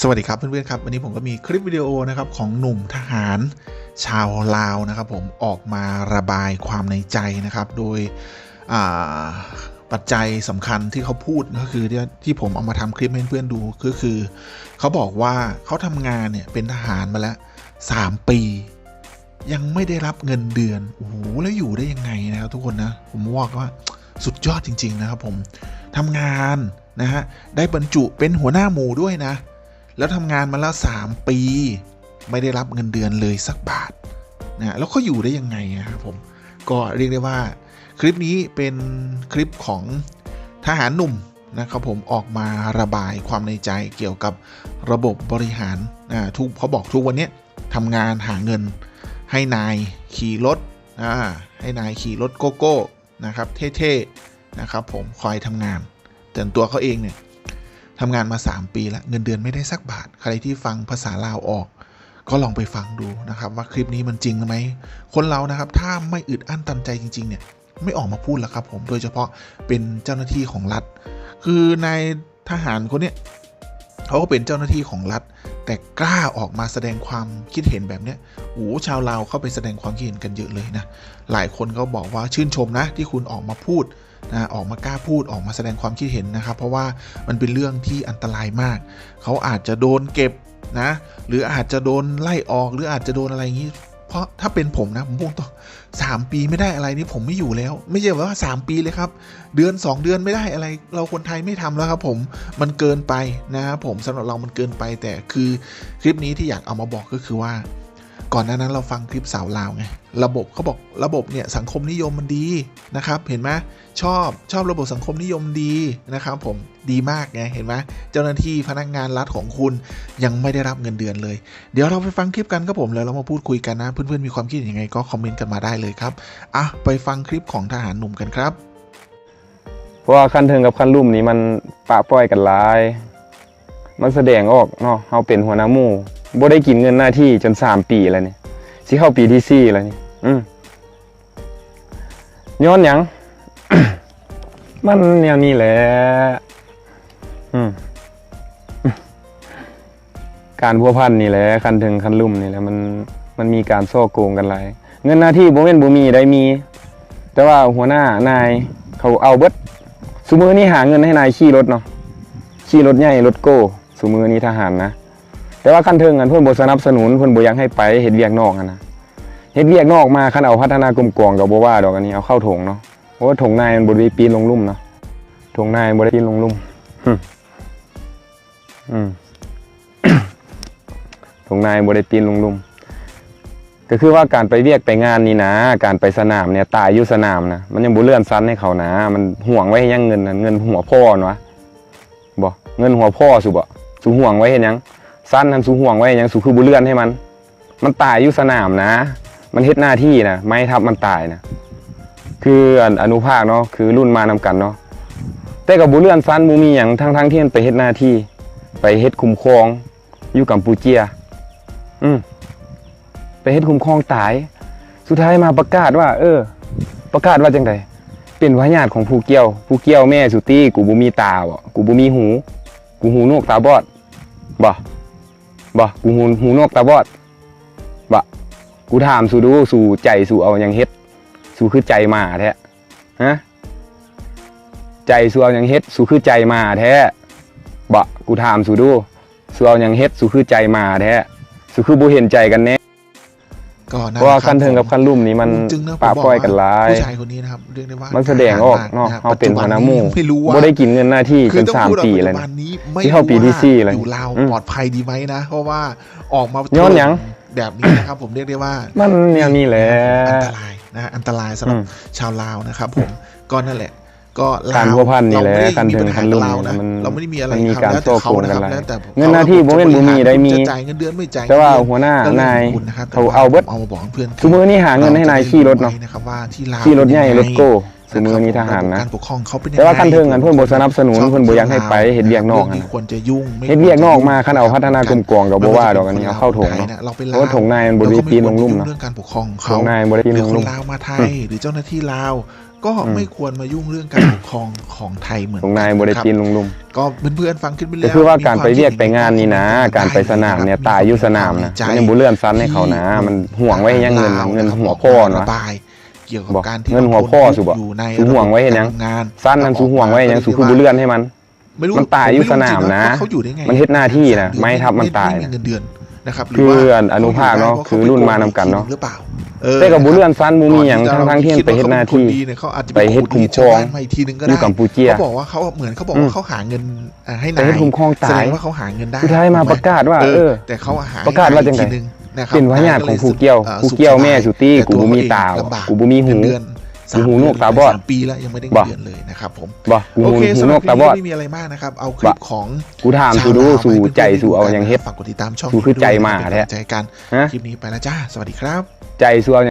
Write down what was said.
สวัสดีครับเพื่อนๆครับวันนี้ผมก็มีคลิปวิดีโอนะครับของหนุ่มทหารชาวลาวนะครับ ผมออกมาระบายความในใจนะครับ โดยปัจจัยสำคัญที่เขาพูดก็คือที่ที่ผมเอามาทำคลิปให้เพื่อนๆดูก็คือ เขาบอกว่าเขาทำงานเนี่ยเป็นทหารมาแล้ว 3 ปี ยังไม่ได้รับเงินเดือนโอ้โหแล้วอยู่ได้ยังไงนะครับทุกคนนะผมว่าว่าสุดยอดจริง ๆ นะครับ ผมทำงานนะฮะได้บรรจุเป็นหัวหน้าหมู่ด้วยนะ แล้วทำงานมาแล้ว 3 ปี ไม่ได้รับเงินเดือนเลยสักบาทนะแล้วเขาอยู่ได้ยังไงอะครับผม ก็เรียกได้ว่า คลิปนี้เป็นคลิปของทหารหนุ่มนะครับผมออกมาระบายความในใจเกี่ยวกับระบบบริหารอ่าทุกเขาบอกทุกวันนี้ทำงานหาเงิน ให้นายขี่รถอ่าให้นายขี่รถโกโก้นะครับเท่ๆนะครับผมคอยทำงานแต่ตัวเขาเองเนี่ย ทำงานมา 3 ปีแล้วเงินเดือนไม่ได้สักบาท ใครที่ฟังภาษาลาวออก ก็ลองไปฟังดูนะครับ ว่าคลิปนี้มันจริงไหมคนเรานะครับ ถ้าไม่อึดอั้นตันใจจริง ๆ เนี่ยไม่ออกมาพูดแล้วครับผมโดยเฉพาะเป็นเจ้าหน้าที่ของรัฐ คือนายทหารคนเนี้ยเขาก็เป็นเจ้าหน้าที่ของรัฐ แต่กล้าออกมาแสดงความคิดเห็นแบบเนี้ยโอ้ชาวลาวเข้าไปแสดงความคิดเห็นกันเยอะเลยนะหลายคนก็บอกว่าชื่นชมนะที่คุณออกมาพูด นะออกมากล้าพูดออกมาแสดงความคิดเห็นนะครับ เพราะว่ามันเป็นเรื่องที่อันตรายมาก เขาอาจจะโดนเก็บนะ หรืออาจจะโดนไล่ออกหรืออาจจะโดนอะไรอย่างนี้ เพราะถ้าเป็นผมนะผมพูดต่อสามปีไม่ได้อะไรนี่ผมไม่อยู่แล้ว ไม่ใช่ว่าสามปีเลยครับ เดือน2เดือนไม่ได้อะไร เราคนไทยไม่ทำแล้วครับ ผมมันเกินไปนะครับผมสำหรับเรามันเกินไปแต่คือคลิปนี้ที่อยากเอามาบอกก็คือว่า ก่อนหน้านั้นเราฟังคลิปสาวลาวไงระบบเขาบอกระบบเนี่ยสังคมนิยมมันดีนะครับ เห็นไหมชอบชอบระบบสังคมนิยมดีนะครับ ผมดีมากไงเห็นไหมเจ้าหน้าที่พนักงานรัฐของคุณยังไม่ได้รับเงินเดือนเลย เดี๋ยวเราไปฟังคลิปกันครับผมแล้วเรามาพูดคุยกันนะ เพื่อนๆมีความคิดยังไงก็คอมเมนต์กันมาได้เลยครับอะไปฟังคลิปของทหารหนุ่มกันครับ เพราะว่าขั้นเทิงกับขั้นลุ่มนี้มันปะปล่อยกันหลาย มันแสดงออกเนาะเฮาเป็นหัวหน้าหมู่ บ่ได้กินเงินหน้าที่จนสามปีแล้วนี่สิเข้าปีที่สี่แล้วนี่อืมย้อนหยัง มันแนวนี้แหละอืมการพัวพันนี่แหละคันถึงคันลุ่มนี่แหละมันมันมีการซ่อโกงกันหลายเงินหน้าที่บ่แม่นบ่มีได้มี แต่ว่าหัวหน้านายเขาเอาเบิดสุมือนี้หาเงินให้นายขี่รถเนาะขี่รถใหญ่รถโก้สุมือนี้ทหารนะ แต่ว่าคันเทิงกันเพื่อนบสนับสนุนเพื่อนบอยากให้ไปเฮ็ดเวียกนอกนะเฮ็ดเวียกนอกมาคันเอาพัฒนากลมกวางกับบว่าดอกอันนี้เอาเข้าถงเนาะเพราะว่าถงนายมันบ่ได้ปีนลงลุ่มเนาะถงนายบ่ได้ปีนลงลุ่มอืมถงนายบ่ได้ปีนลงลุ่มก็คือว่าการไปเวียกไปงานนี่นะ การไปสนามเนี่ยตายอยู่สนามนะมันยังบ่เลื่อนซันให้เขานะ มันห่วงไว้ให้ยังเงินนะเงินหัวพ่อนะวะบ่เงินหัวพ่อสุบ่สุห่วงไว้เห็นยัง สั้นทันสุห่วงไว้ยังสุคือบ่เลื่อนให้มัน มันตายอยู่สนามนะ มันเฮ็ดหน้าที่นะไม่ทับมันตายนะคืออนุภาคเนาะคือรุ่นมานำกันเนาะแต่กับบ่เลื่อนซันบ่มีหยังทั้งที่มันไปเฮ็ดหน้าที่ ไปเฮ็ดคุมครองอยู่กัมพูเชีย อืมไปเฮ็ดคุมครองตาย สุดท้ายมาประกาศว่า เออ ประกาศว่าจังไดเป็นวาญาติของผู้เกี่ยว ผู้เกี่ยวแม่สุตี้กูบ่มีตาบ่กูบ่มีหู กูหูนวกตาบอดบ่ บ่กูหูหูนกตาบอดบ่กูถามสู่ดูสู่ใจสู่เอาอยังเฮ็ด สู่คือใจมาแท้ฮะใจสู่เอาอยังเฮ็ด สู่คือใจมาแท้บ่กูถามสู่ดูสู่เอาอยังเฮ็ด สู่คือใจมาแท้สู่คือบ่เห็นใจกันแน่ ก็เพราะว่าขั้นเทิงกับขั้นลุ่มนี้มันจึงนะปะปล่อยกันหลายผู้ชายคนนี้นะครับเรียกได้ว่ามันแสดงออกเนาะทหรมเขาเป็นหัวหน้าหมู่ปัจจุบัไม่รู้ว่าบ่ได้กินเงินหน้าที่จคือนต้องสามพูดว่าปีปัจแล้วจุบันะนนี้ไม่ที่เข้าปีที่สี่แล้วอยู่ลาวอืมปลอดภัยดีไหมนะ เพราะว่าออกมาย้อนหยังแบบนี้นะครับผมเรียกได้ว่า มันแนวนี้แหละอันตรายนะอันตรายสำหรับอืมชาวลาวนะครับผมก็นั่นแหละ ก็ลการพัวพันนี่แหละเราไม่ได้การมีเทิงปัญหาการลุ่กับมลาวนะมันเราไม่ได้มีอะไรมันมีครับการแล้วแต่เขาโต้โกงนะกัคนรับหลายแล้วแต่เงินหน้าที่บ่แม่นบ่มีได้มีจะจ่ายเงินเดือนไม่จ่ายแต่ว่าเงินเดือนหัวหน้าก็เรื่องนายของคุณนะครับแต่เขาว่าเอาเบิดเอามาบอกเพื่อนซุมื้อนี้หาเงินให้นายขี่รถเนาะนะครับว่าที่ลาวขี่รถใหญ่ป็นยังไงรถโก้ซุมื้อนี้ทหารนะการปกครองเขาเป็นยังไงแต่ว่าคันเทิงอันเพิ่นบ่สนับสนุนชอบเพิ่นบ่อยากให้ไปเฮ็ดเวียกนอกเรื่อะที่นะควรจะยุ่งไม่เฮ็ดเวียกนอกมาคันเอาพัฒนากลมกล่อมก็บ่ว่าดอกอันนี้เอาเข้าถงไทยเนาะเนี่ยเราเป็นเพราะว่าถงในมันบ่ได้ปีนลงลุ่มนะเรื่องการปกครองของถเขางในบ่ได้ปีนหรืลองคลุ่นมลาวมาไทยหรือเจ้าหน้าที่ลาว ก็อืมไม่ควรมายุ่งเรื่องการปกครองของไทยเหมือนถงในบ่ได้ปีนลงลุ่มก็เพื่อนๆฟังขึ้นไปแล้วก็คือว่าการไปมีเวียกคิดไปงานนี่นะ การไปสนามเนี่ยตายอยู่สนามนะมันยังบ่เลื่อนซันให้เขานะ มันห่วงไว้ให้ยังเงินนะเงินหัวพ่อระเนาะบายเกี่ยวกับบอกการที่เงินหัวพ่อสุบ่ะอยู่ในสูห่วงไว้ให้ยังการทำงานซันนั้นสูห่วงไว้ให้ยังสูคือบ่เลื่อนให้มันไม่รู้มันตายอยู่สนามนะผไรู้จริงๆว่เขาอยู่ได้ไงมันเฮ็ดหน้าที่นะไม้ทับมันตายไม่มีเงินเดือน นะครับหรืคือว่าอนุภาคเนาะขยู่ได้คือรุ่นมานำกันเนาะหรือเปล่าแต่ก็บ่เลื่อนซันบ่มีหยังทั้งๆที่มันไปเฮ็ดหน้าที่คิดว่ขเป็นคนดีเนี่ยเขาอาจจะไปเฮ็ดคุ้มครองชาวบ้านมาอีกทีนึงก็อยู่ได้กัมพูเชียเขาบอกว่าเขาเหมือนเขาบอกอืว่ามเขาหาเงินอ่าให้ไปนายเฮ็ดคุ้มครองแสตาดยงว่าเขาหาเงินได้สุดท้ายมาประกาศว่าเอเอออแต่เขาหาประกาศว่าจังไงอีทีนึนะครับเป็นพญาติของผู้เกี่ยวอ่อผู้เกี่ยวแม่สุตี้แต่กูบ่มีตาเขเองลำบกกูบ่มีหู เงินเดือนมีหูหนวกตาบอดสมปีแล้วยังไม่ได้บ่เงินเดือนเลยนะครับผมบ่กูโอหูเคหูสำหนรักบตาคบลิอปดนี้ไม่มีอะไรมากนะครับเอาคลิปของกูถามสูดูสู่ใจสู่เอาหยังเฮ็ดฝากกดติดตามช่องสู่คือใจหมาแท้ใจกันฮะคลิปนี้ไปแล้วจ้า สวัสดีครับ ใจสู่เอา